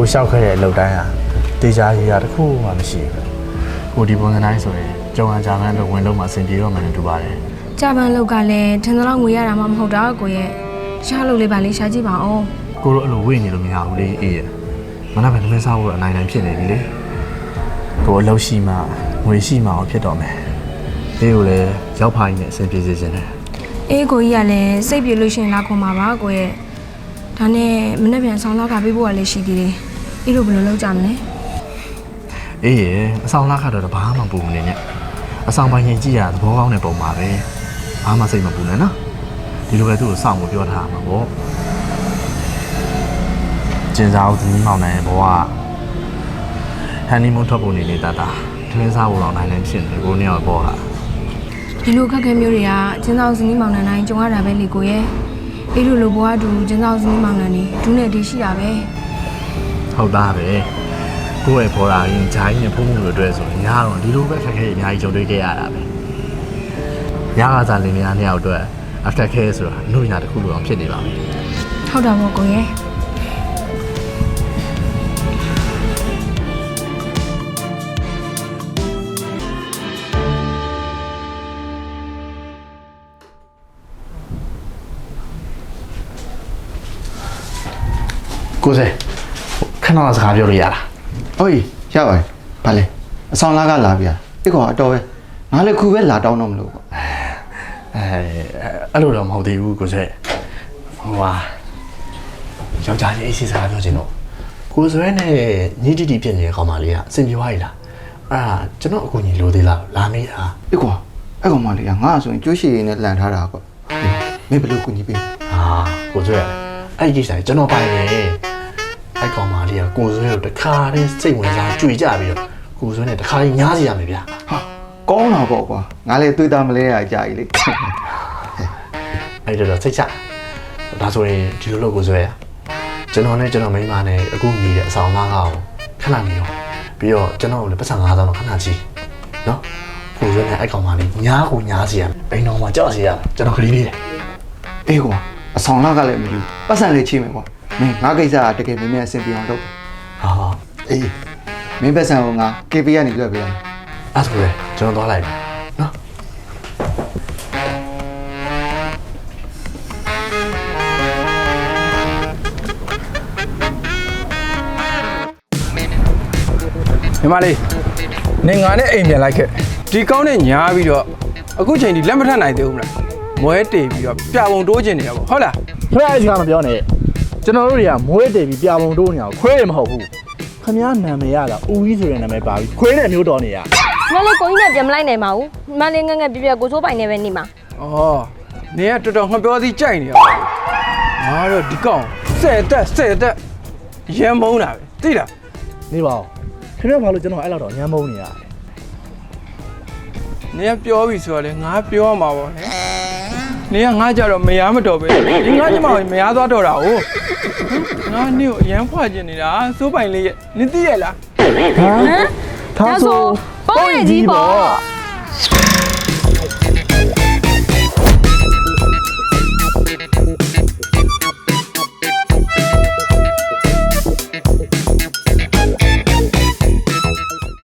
ကိုလျှောက်ခဲ့တဲ့အလုပ်တိုင်းဟာတေချာကြီးရတစ်ခုမှမရှိဘူးကိုဒီပုံစံတိုင်းဆိုရင်ကြုံရကြမ်းလို့ဝင်လို့မှအဆင်ပြေတော့မှလည်းတူပါတယ်ကြပန်းလောက်ကလည်းထင်သလောက်ငွေရတာမှမဟုတ်တာကိုရဲ့ရှားလို့လေးပါလေးရှားကြည့်ပါဦးကိုတို့အဲ့လိုဝေ့နေလို့မရဘူးလေအေးရမနက်ဖြန်သမင်းစားဖို့အနိုင်နိုင်ဖြစ်နေပြီလေကိုအလုပ်ရှိမှငွေရှိမှအောင်ဖြစ်တော့မယ်ဒီကိုလည်းရောက်ဖိုင်းနဲ့အဆင်ပြေစေချင်တယ်အေးကိုကြီးကလည်းစိတ်ပြေလို့ရှရင်လာခွန်ပါပါကိုရဲ့ ဒါနဲ့မနေ့ပြန်ဆောင်းလောက်ခပေးဖို့ကလည်းရှိသေးတယ်အေးတို့ဘယ်လိုလုပ်ကြမလဲအေးရအဆောင်လာကတော့ဘာမှပူမနေနဲ့အဆောင်ပိုင်းရင်ကြည့်ရသဘောကောင်းတဲ့ပုံပါပဲဘာမှစိတ်မပူနဲ့နော်ဒီလိုပဲသူ့ကိုစောင့်ဖို့ပြောထားမှာပေါ့ကျင်စားဦးသမီးမောင်နိုင်ရဲ့ဘဝဟန်နီမွန်းထွက်ဖို့နေနေတာတာထမင်းစားဖို့တော့နိုင်နိုင်ဖြစ်နေကိုနှစ်ယောက်ပေါ်ဟာဒီလိုခက်ခဲမျိုးတွေကကျင်းဆောင်စနီးမောင်နှံတိုင်းကြုံရတာပဲလေကိုရဲ့ အေးတို့လိုဘွားတူကျင်းဆောင်စနီးမောင်နှံနေဒူးနဲ့ဒီရှိတာပဲဟုတ်သားပဲကိုယ့်ရဲ့ဘော်ရာရင်ဂျိုင်းနဲ့ဖုံးမှုတွေအတွက်ဆိုရင်ညာတော့ဒီလိုပဲခက်ခဲအများကြီးကြုံတွေ့ခဲ့ရတာပဲညာကစားလင်းနေရနှစ်ယောက်အတွက်အခက်ခဲဆိုတာအမှုညာတစ်ခုလိုအောင်ဖြစ်နေပါမယ်ဟုတ်တာပေါ့ကိုရဲ့ ကိုစဲခဏလောက်စကားပြောလို့ရလားဟုတ်ပြီရပါတယ်ဗာလေအဆောင်လာကလာပြီအဲ့ကောင်အတော်ပဲငါလည်းခုပဲလာတောင်းတော့မလို့ပေါ့အဲအဲ့လိုတော့မဟုတ်သေးဘူးကိုစဲဟိုဟာယောက်ျားလေးအစီစကားပြောချင်တော့ကိုစဲနဲ့ညီတီတီဖြစ်နေတဲ့ကောင်မလေးကအဆင်ပြေသွားပြီလားအာကျွန်တော်အကူကြီးလိုသေးလားလာမေးတာအဲ့ကောင်အဲ့ကောင်မလေးကငါဆိုရင်ကျိုးရှိရင်းနဲ့လန်ထားတာကွာမင်းဘယ်လိုကူညီပေးဟာကိုစဲအဲ့ဒီကိစ္စကြီးကျွန်တော်ပိုင်နေ အဲ့ကောင်မလေးကကိုစဲကိုတခါတည်းစိတ်ဝင်စားကြွေကြပြီးတော့ကိုစဲနဲ့တခါကြီးညားစီရမယ်ဗျာဟာကောင်းတာပေါ့ကွာငါလည်းတွေးတာမလဲရကြာကြီးလေအဲ့ဒါတော့စိတ်ချဒါဆိုရင်ဒီလိုလုပ်ကိုဆွဲရကျွန်တော်နဲ့ကျွန်တော်မိန်းမနဲ့အခုနေတဲ့အဆောင်သားကောခဏနေရောပြီးတော့ကျွန်တော်ကိုလည်းပတ်စံ9000တော့ခဏချီနော်ကိုဆွဲနဲ့အဲ့ကောင်မလေးညားကိုညားစီရဘိန်းတော်မှာကြောက်စီရကျွန်တော်ကလေးလေးတယ်အေးကွာအဆောင်လာကလည်းမယူပတ်စံလေးချိမယ်ကွာ မင်းငါကိစ္စကတကယ်မင်းနဲ့အဆင်ပြေအောင်လုပ်ဟာအေးမင်းပတ်စံကငါ KP ကနေလွှဲပေးလိုက်အဲ့ဒါဆိုလေကျွန်တော်သွားလိုက်မယ်နော်ညီမလေးနေငါနဲ့အိမ်ပြန်လိုက်ခဲ့ဒီကောင်းနဲ့ညားပြီးတော့အခုချိန်ဒီလက်မထပ်နိုင်သေးဘူးမလားမွဲတေပြီးတော့ပြပုံတိုးကျင်နေတာပေါ့ဟုတ်လားခွဲအဲ့စကားမပြောနဲ့ ကျွန်တော်တို့တွေကမွေးတယ်ပြီးပြပုံတိုးနေအောင်ခွဲရမဟုတ်ဘူးခမည်းနာမည်ရတာဦးကြီးဆိုတဲ့နာမည်ပါပြီးခွဲတဲ့မျိုးတော်နေရမလေးကိုကြီးနဲ့ပြန်မလိုက်နိုင်ပါဘူးမလေးငငယ်ပြပြကိုစိုးပိုင်နေပဲနေမှာဩနေကတော်တော်ငပြောသည်ကြိုက်နေရပါငါတော့ဒီကောင်ဆယ်တက်ဆယ်တက်ရမ်းမုန်းတာပဲသိလားနေပါဦးခင်ဗျားဘာလို့ကျွန်တော်အဲ့လောက်တော့ညမ်းမုန်းနေရလဲနေကပြောပြီဆိုတော့လေငါပြောမှာပေါ့ဟဲ့ နေကငါကြတော့မရမတော်ပဲဒီငါညီမကိုမရသွားတော့တာ哦ငါနေကိုအရန်ဖွာကျင်နေတာစိုးပိုင်လေးရဲ့နင်သိရလားဟမ်ဒါဆိုပုံရည်ကြီးပေါ့